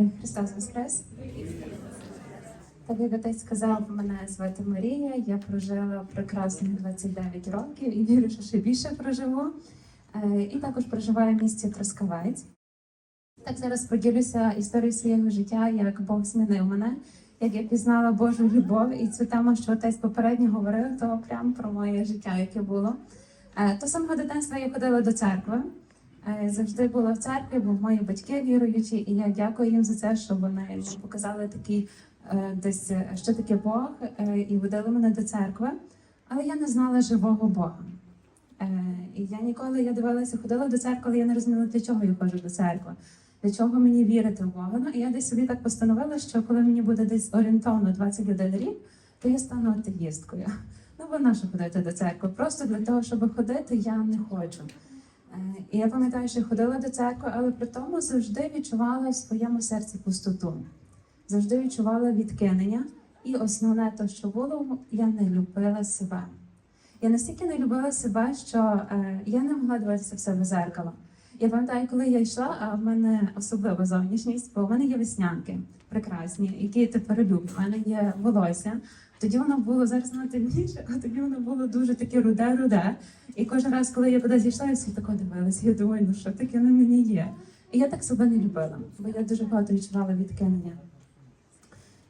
Е, Христос Воскрес. Так як отець сказав, мене звати Марія. Я прожила прекрасних 29 років і вірю, що ще більше проживу. Е, І також проживаю в місті Трускавець. Так зараз поділюся історією свого життя, як Бог змінив мене, як я пізнала Божу любов, і цю тему, що отець попередньо говорив, то прямо про моє життя, яке було. Е, То самого дитинства я ходила до церкви. Е, Завжди була в церкві, бо мої батьки віруючі, і я дякую їм за це, що вони показали такий е, десь, е, що таке Бог, і водили мене до церкви. Але я не знала живого Бога. І я ніколи я дивилася, ходила до церкви, але я не розуміла, для чого я ходжу до церкви, для чого мені вірити в Бога. Ну і я десь собі так постановила, що коли мені буде десь орієнтовно 21 рік, то я стану атеїсткою. Ну, бо нащо ходити до церкви? Просто для того, щоб ходити, я не хочу. Е, І я пам'ятаю, що ходила до церкви, але при тому завжди відчувала в своєму серці пустоту, завжди відчувала відкинення. І основне те, що було, я не любила себе. Я настільки не любила себе, що е, я не могла дивитися в себе зеркало. Я пам'ятаю, коли я йшла, а в мене особлива зовнішність, бо в мене є веснянки прекрасні, які я тепер люблю. У мене є волосся. Тоді воно було зараз воно темніше, а тоді воно було дуже таке руде-руде. І кожен раз, коли я кудись йшла, я всі тако дивилася. Я думаю, ну що таке на мені є. І я так себе не любила, бо я дуже багато відчувала відкинення.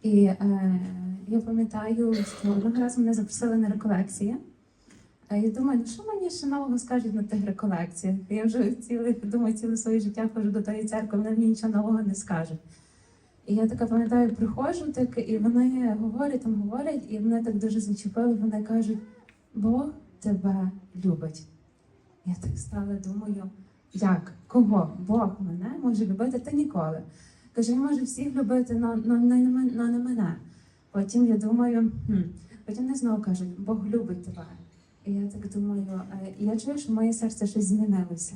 І е, я пам'ятаю, що одного разу мене запросили на реколекції. А я думаю, ну що мені ще нового скажуть на тих реколекціях? Я вже ціле, думаю, ціле своє життя ходжу до тої церкви, вони мені нічого нового не скажуть. І я така пам'ятаю, приходжу так, і вони говорять, там говорять, і мене так дуже зачепили. Вони кажуть, Бог тебе любить. Я так стала, думаю, як? Кого? Бог мене може любити та ніколи. Каже, він може всіх любити, але не, мен- не мене. Потім я думаю, хм. потім вони знову кажуть, Бог любить тебе. І я так думаю, е, я чую, що моє серце щось змінилося.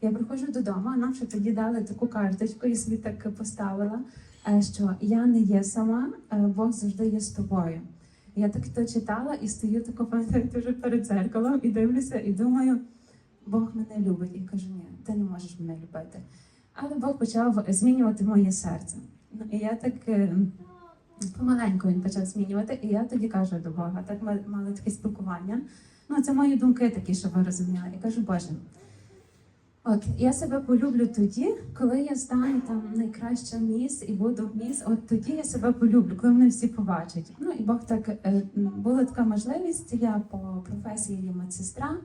Я приходжу додому, нам ще тоді дали таку карточку, я собі так поставила, е, що я не є сама, е, Бог завжди є з тобою. Я так то читала і стою тако, пам'ятаю, дуже перед дзеркалом і дивлюся, і думаю, Бог мене любить. І кажу, ні, ти не можеш мене любити. Але Бог почав змінювати моє серце. Ну, І я так е, помаленьку він почав змінювати, і я тоді кажу до Бога, так ми мали таке спілкування. Ну, це мої думки такі, щоб ви розуміли. І кажу, Боже, от я себе полюблю тоді, коли я стану там найкраща міс і буду міс, от тоді я себе полюблю, коли мене всі побачать. Ну і Бог так е, була така можливість. Я по професії є медсестра.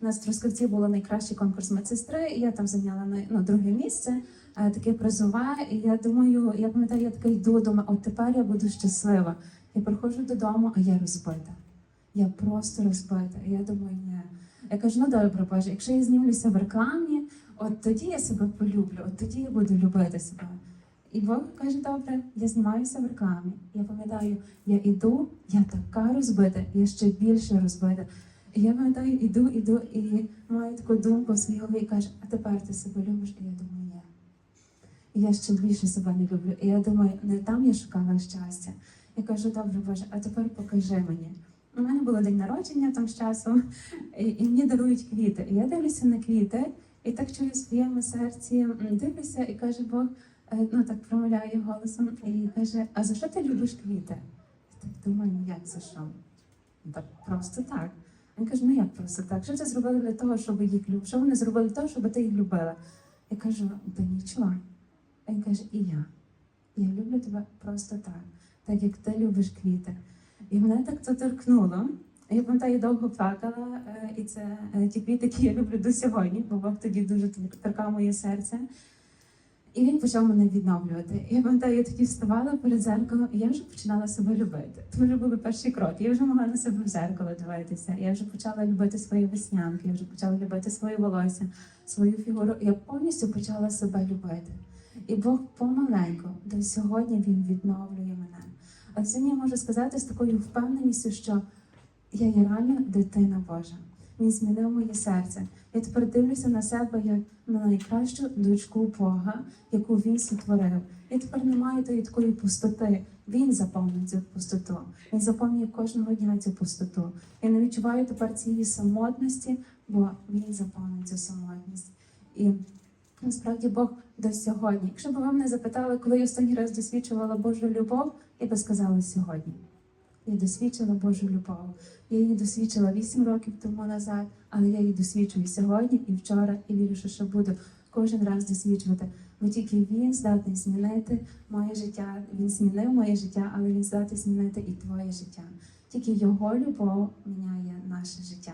У нас в Трускавці було найкращий конкурс медсестри, і я там зайняла ну, друге місце, е, таке призове. І я думаю, я пам'ятаю, я така йду, думаю, от тепер я буду щаслива. Я приходжу додому, а я розбита. Я просто розбита. І я думаю, ні. Я кажу, ну добре, Боже, якщо я знімлюся в рекламі, от тоді я себе полюблю, от тоді я буду любити себе. І Бог каже, добре, я знімаюся в рекламі. Я пам'ятаю, я іду, я така розбита, я ще більше розбита. І я пам'ятаю, іду, іду, і маю таку думку в своїй голові і каже, а тепер ти себе любиш? І я думаю, ні. І я ще більше себе не люблю. І я думаю, не там я шукала щастя. Я кажу, добре, Боже, а тепер покажи мені. У мене було день народження там з часом, і, і мені дарують квіти. І я дивлюся на квіти, і так чую в своєму серці, дивлюся, і каже Бог, е, ну так промовляє голосом, і каже: А за що ти любиш квіти? Я так думаю, ну як за що? Так просто так. Він каже, ну як просто так? Що ти зробили для того, щоб їх любити? Що вони зробили для того, щоб ти їх любила? Я кажу, та нічого. Він каже, і я. Я люблю тебе просто так, так як ти любиш квіти. І мене так це торкнуло. Я пам'ятаю, я довго плакала, е, і це е, ті квіти, які я люблю до сьогодні, бо Бог тоді дуже тор- торкав моє серце. І він почав мене відновлювати. Я пам'ятаю, я тоді вставала перед зеркалом, і я вже починала себе любити. Це вже були перші кроки. Я вже могла на себе в зеркало дивитися. Я вже почала любити свої веснянки, я вже почала любити своє волосся, свою фігуру. Я повністю почала себе любити. І Бог помаленьку до сьогодні він відновлює мене. А сьогодні я можу сказати з такою впевненістю, що я є реально дитина Божа. Він змінив моє серце. Я тепер дивлюся на себе як на найкращу дочку Бога, яку він сотворив. Я тепер не маю тої такої пустоти. Він заповнив цю пустоту. Він заповнює кожного дня цю пустоту. Я не відчуваю тепер цієї самотності, бо він заповнив цю самотність. І насправді Бог до сьогодні. Якщо б ви мене запитали, коли я останній раз досвідчувала Божу любов, я би сказала сьогодні. Я досвідчила Божу любов. Я її досвідчила 8 років тому назад, але я її досвідчую сьогодні і вчора, і вірю, що ще буду кожен раз досвідчувати. Бо тільки він здатний змінити моє життя. Він змінив моє життя, але він здатний змінити і твоє життя. Тільки його любов міняє наше життя.